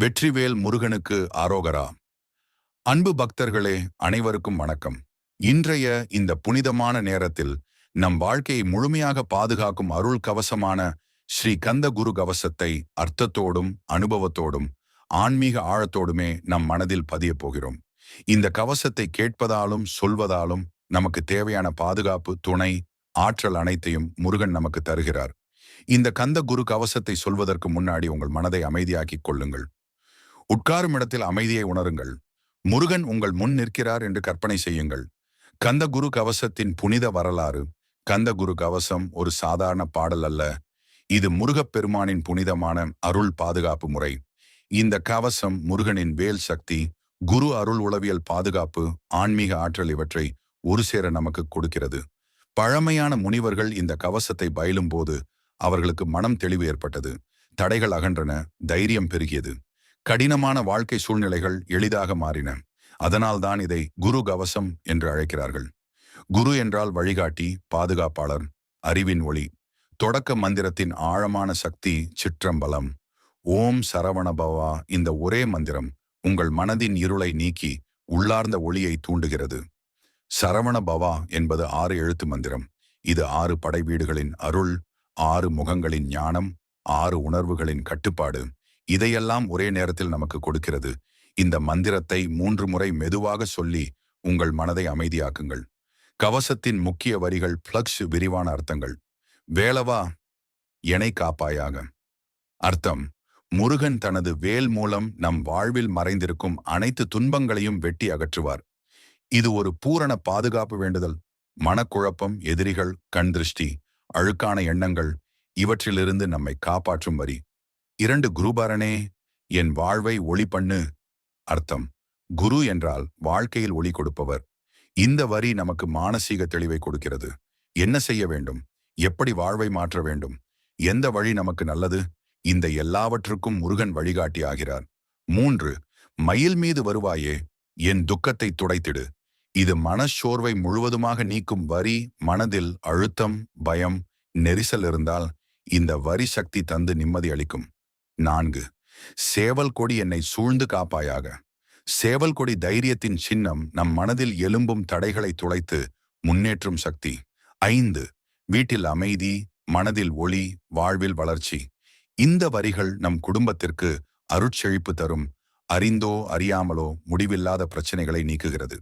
வெற்றிவேல் முருகனுக்கு ஆரோகரா. அன்பு பக்தர்களே அனைவருக்கும் வணக்கம். இன்றைய இந்த புனிதமான நேரத்தில் நம் வாழ்க்கையை முழுமையாக பாதுகாக்கும் அருள் கவசமான ஸ்ரீ கந்த குரு கவசத்தை அர்த்தத்தோடும் அனுபவத்தோடும் ஆன்மீக ஆழத்தோடுமே நம் மனதில் பதிய போகிறோம். இந்த கவசத்தை கேட்பதாலும் சொல்வதாலும் நமக்கு தேவையான பாதுகாப்பு துணை ஆற்றல் அனைத்தையும் முருகன் நமக்கு தருகிறார். இந்த கந்த குரு கவசத்தை சொல்வதற்கு முன்னாடி உங்கள் மனதை அமைதியாக்கிக் கொள்ளுங்கள். உட்காரும் இடத்தில் அமைதியை உணருங்கள். முருகன் உங்கள் முன் நிற்கிறார் என்று கற்பனை செய்யுங்கள். கந்த குரு கவசத்தின் புனித வரலாறு. கந்த குரு கவசம் ஒரு சாதாரண பாடல் அல்ல. இது முருகப்பெருமானின் புனிதமான அருள் பாதுகாப்பு முறை. இந்த கவசம் முருகனின் வேல் சக்தி குரு அருள் உளவியல் பாதுகாப்பு ஆன்மீக ஆற்றல் இவற்றை ஒரு சேர நமக்கு கொடுக்கிறது. பழமையான முனிவர்கள் இந்த கவசத்தை பயிலும் போது அவர்களுக்கு மனம் தெளிவு ஏற்பட்டது. தடைகள் அகன்றன தைரியம் பெருகியது. கடினமான வாழ்க்கை சூழ்நிலைகள் எளிதாக மாறின. அதனால்தான் இதை குரு கவசம் என்று அழைக்கிறார்கள். குரு என்றால் வழிகாட்டி பாதுகாப்பாளர் அறிவின் ஒளி தொடக்க மந்திரத்தின் ஆழமான சக்தி சிற்றம்பலம். ஓம் சரவணபவா இந்த ஒரே மந்திரம் உங்கள் மனதின் இருளை நீக்கி உள்ளார்ந்த ஒளியை தூண்டுகிறது. சரவண பவா என்பது ஆறு எழுத்து மந்திரம். இது ஆறு படை வீடுகளின் அருள் ஆறு முகங்களின் ஞானம் ஆறு உணர்வுகளின் கட்டுப்பாடு. இதையெல்லாம் ஒரே நேரத்தில் நமக்கு கொடுக்கிறது. இந்த மந்திரத்தை மூன்று முறை மெதுவாக சொல்லி உங்கள் மனதை அமைதியாக்குங்கள். கவசத்தின் முக்கிய வரிகள் பிளக்ஸ் விரிவான அர்த்தங்கள். வேளவா எனை காப்பாயாக. அர்த்தம் முருகன் தனது வேல் மூலம் நம் வாழ்வில் மறைந்திருக்கும் அனைத்து துன்பங்களையும் வெட்டி அகற்றுவார். இது ஒரு பூரண பாதுகாப்பு வேண்டுதல். மனக்குழப்பம் எதிரிகள் கண் திருஷ்டி அழுக்கான எண்ணங்கள் இவற்றிலிருந்து நம்மை காப்பாற்றும் வரி. இரண்டு குருபரனே என் வாழ்வை ஒளி பண்ணு அர்த்தம். குரு என்றால் வாழ்க்கையில் ஒளி கொடுப்பவர். இந்த வரி நமக்கு மானசீக தெளிவை கொடுக்கிறது. என்ன செய்ய வேண்டும்? எப்படி வாழ்வை மாற்ற வேண்டும்? எந்த வழி நமக்கு நல்லது? இந்த எல்லாவற்றுக்கும் முருகன் வழிகாட்டி ஆகிறார் மூன்று. மயில் மீது வருவாயே என் துக்கத்தை துடைத்திடு. இது மனச்சோர்வை முழுவதுமாக நீக்கும் வரி மனதில் அழுத்தம் பயம் நெரிசல் இருந்தால் இந்த வரி சக்தி தந்து நிம்மதி அளிக்கும். நான்கு. சேவல் கொடி என்னை சூழ்ந்து காப்பாயாக. சேவல் கொடி தைரியத்தின் சின்னம் நம் மனதில் எலும்பும் தடைகளை துளைத்து முன்னேற்றும் சக்தி. ஐந்து. வீட்டில் அமைதி மனதில் ஒளி வாழ்வில் வளர்ச்சி. இந்த வரிகள் நம் குடும்பத்திற்கு அருட்செழிப்பு தரும் அறிந்தோ அறியாமலோ முடிவில்லாத பிரச்சனைகளை நீக்குகிறது.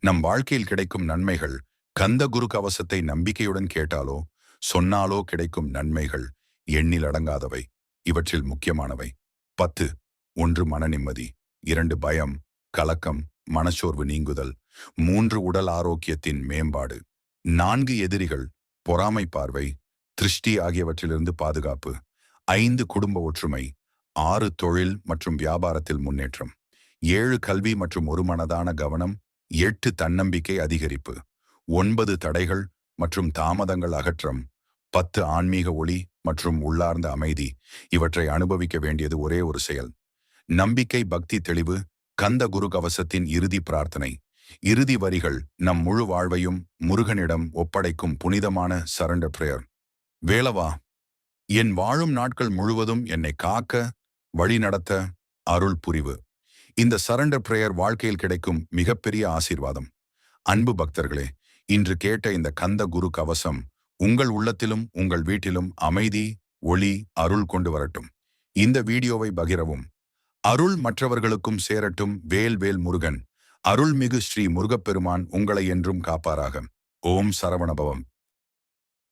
நம் வாழ்க்கையில் கிடைக்கும் நன்மைகள் கந்த குரு கவசத்தை நம்பிக்கையுடன் கேட்டாலோ சொன்னாலோ கிடைக்கும் நன்மைகள் எண்ணில் அடங்காதவை. இவற்றில் முக்கியமானவை. பத்து ஒன்று மன நிம்மதி இரண்டு பயம் கலக்கம் மனச்சோர்வு நீங்குதல் மூன்று உடல் ஆரோக்கியத்தின் மேம்பாடு நான்கு எதிரிகள் பொறாமை பார்வை திருஷ்டி ஆகியவற்றிலிருந்து பாதுகாப்பு ஐந்து குடும்ப ஒற்றுமை ஆறு தொழில் மற்றும் வியாபாரத்தில் முன்னேற்றம் ஏழு கல்வி மற்றும் ஒரு மனதான கவனம் எட்டு தன்னம்பிக்கை அதிகரிப்பு ஒன்பது தடைகள் மற்றும் தாமதங்கள் அகற்றம் பத்து ஆன்மீக ஒளி மற்றும் உள்ளார்ந்த அமைதி இவற்றை அனுபவிக்க வேண்டியது ஒரே ஒரு செயல். நம்பிக்கை பக்தி தெளிவு கந்த குரு கவசத்தின் இறுதி பிரார்த்தனை. இறுதி வரிகள் நம் முழு வாழ்வையும் முருகனிடம் ஒப்படைக்கும் புனிதமான சரண்டர் பிரேயர் வேளவா என் வாழும் நாட்கள் முழுவதும் என்னை காக்க வழி நடத்த அருள் புரிவு. இந்த சரண்டர் பிரேயர் வாழ்க்கையில் கிடைக்கும் மிகப்பெரிய ஆசீர்வாதம். அன்பு பக்தர்களே இன்று கேட்ட இந்த கந்த குரு கவசம் உங்கள் உள்ளத்திலும் உங்கள் வீட்டிலும் அமைதி ஒளி அருள் கொண்டு வரட்டும். இந்த வீடியோவை பகிரவும். அருள் மற்றவர்களுக்கும் சேரட்டும் வேல் வேல் முருகன். அருள்மிகு ஸ்ரீ முருகப்பெருமான் உங்களை என்றும் காப்பாராக. ஓம் சரவணபவம்.